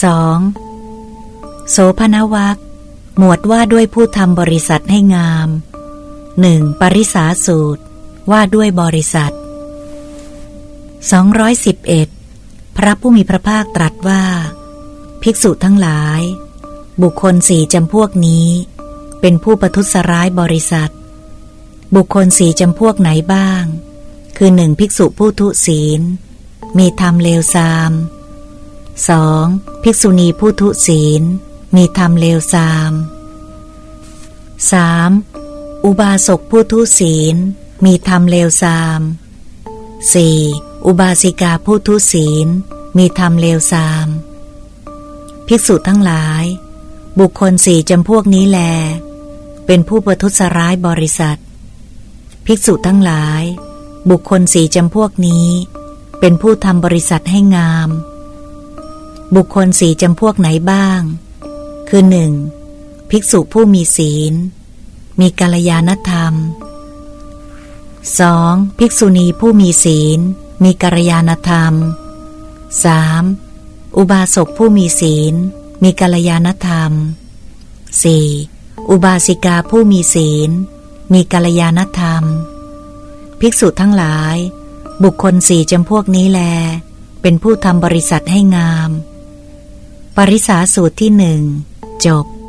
2. โสภณวักหมวดว่าด้วยผู้ทำบริษัทให้งาม 1. ปริสาสูตร ว่าด้วยบริษัท 211 พระผู้มีพระภาคตรัสว่า ภิกษุทั้งหลาย บุคคลสี่จำพวกนี้ เป็นผู้ประทุษร้ายบริษัท บุคคลสี่จำพวกไหนบ้าง คือหนึ่งภิกษุผู้ทุศีล มีธรรมเลวทราม 2. ภิกษุณีผู้ทุศีล มีธรรมเลวทราม 3. อุบาสกผู้ทุศีล มีธรรมเลวทราม 4. อุบาสิกาผู้ทุศีล มีธรรมเลวทราม ภิกษุทั้งหลาย บุคคลสี่จำพวกนี้แล เป็นผู้ประทุษร้ายบริษัท ภิกษุทั้งหลาย บุคคลสี่จำพวกนี้ เป็นผู้ทำบริษัทให้งาม บุคคลสี่จำพวกไหนบ้าง คือหนึ่งภิกษุผู้มีศีล มีกัลยาณธรรม 2. ภิกษุณีผู้มีศีล มีกัลยาณธรรม 3. อุบาสกผู้มีศีล มีกัลยาณธรรม 4. อุบาสิกาผู้มีศีล มีกัลยาณธรรม ภิกษุทั้งหลาย บุคคลสี่จำพวกนี้แล เป็นผู้ทำบริษัทให้งาม ปริสาสูตรที่หนึ่งจบ